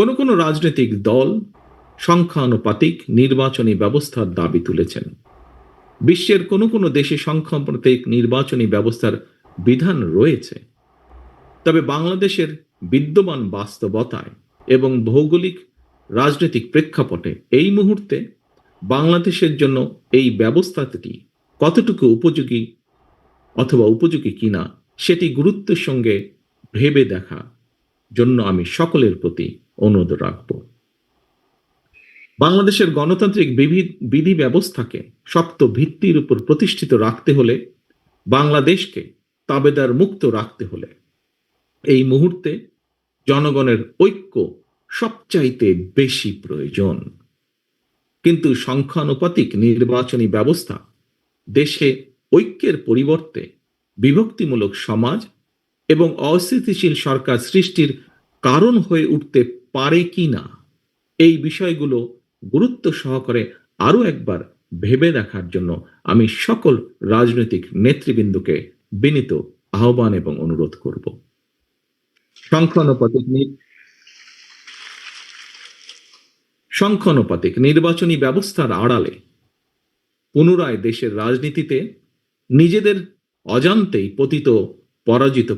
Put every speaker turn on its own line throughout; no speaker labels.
কোনো কোনো রাজনৈতিক দল সংখ্যানুপাতিক নির্বাচনী ব্যবস্থার দাবি তুলেছেন। বিশ্বের কোনো কোনো দেশে সংখ্যানুপাতিক নির্বাচনী ব্যবস্থার বিধান রয়েছে। তবে বাংলাদেশের বিদ্যমান বাস্তবতায় এবং ভৌগোলিক রাজনৈতিক প্রেক্ষাপটে এই মুহূর্তে বাংলাদেশের জন্য এই ব্যবস্থাটি কতটুকু উপযোগী অথবা উপযোগী কিনা, সেটি গুরুত্বের সঙ্গে ভেবে দেখা জন্য আমি সকলের প্রতি অনুরোধ রাখব। বাংলাদেশের গণতান্ত্রিক বিধি- ব্যবস্থাকে শক্ত ভিত্তির উপর প্রতিষ্ঠিত রাখতে হলে বাংলাদেশকে তাবেদার মুক্ত রাখতে হলে এই মুহূর্তে জনগণের ঐক্য সবচাইতে বেশি প্রয়োজন। কিন্তু সংখ্যানুপাতিক নির্বাচনী ব্যবস্থা দেশে ঐক্যের পরিবর্তে বিভক্তিমূলক সমাজ এবং অস্থিতিশীল সরকার সৃষ্টির কারণ হয়ে উঠতে পারে কি না, এই বিষয়গুলো গুরুত্ব সহকারে আরও একবার ভেবে দেখার জন্য আমি সকল রাজনৈতিক নেতৃবৃন্দকে বিনীত আহ্বান এবং অনুরোধ করব। সংখ্যানুপাতিক সংখ্যানুপাতিক নির্বাচনী ব্যবস্থার আড়ালে পুনরায় দেশের রাজনীতিতে নিজেদের অজান্তেই পতিত পরাজিত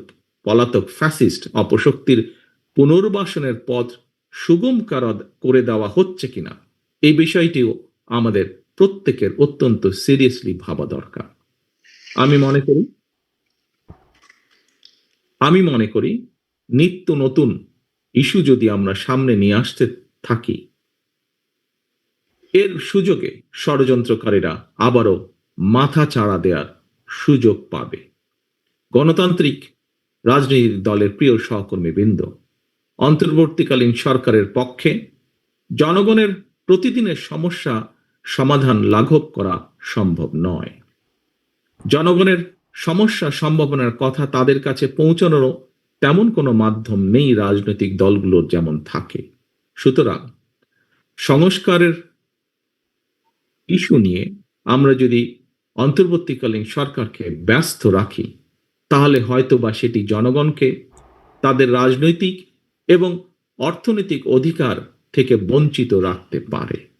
পলাতক ফ্যাসিস্ট অপশক্তির পুনর্বাসনের পথ সুগম কারাদ করে দেওয়া হচ্ছে কিনা এই বিষয়টিও আমাদের প্রত্যেকের অত্যন্ত সিরিয়াসলি ভাবা দরকার। আমি মনে করি, আমি মনে করি নিত্য নতুন ইস্যু যদি আমরা সামনে নিয়ে আসতে থাকি, এর সুযোগে ষড়যন্ত্রকারীরা আবারও মাথা চাড়া দেওয়ার সুযোগ পাবে। গণতান্ত্রিক রাজনৈতিক দলের প্রিয় সহকর্মীবৃন্দ অন্তর্বর্তীকালীন সরকারের পক্ষে জনগণের প্রতিদিনের সমস্যা সমাধান লাঘব করা সম্ভব নয়। জনগণের সমস্যা সম্ভাবনার কথা তাদের কাছে পৌঁছানোরও তেমন কোনো মাধ্যম নেই রাজনৈতিক দলগুলোর যেমন থাকে। সুতরাং সংস্কারের ইস্যু নিয়ে আমরা যদি অন্তর্বর্তীকালীন সরকারকে ব্যস্ত রাখি, তাহলে হয়তো বা সেটি জনগণকে, তাদের রাজনৈতিক এবং অর্থনৈতিক অধিকার থেকে বঞ্চিত রাখতে পারে।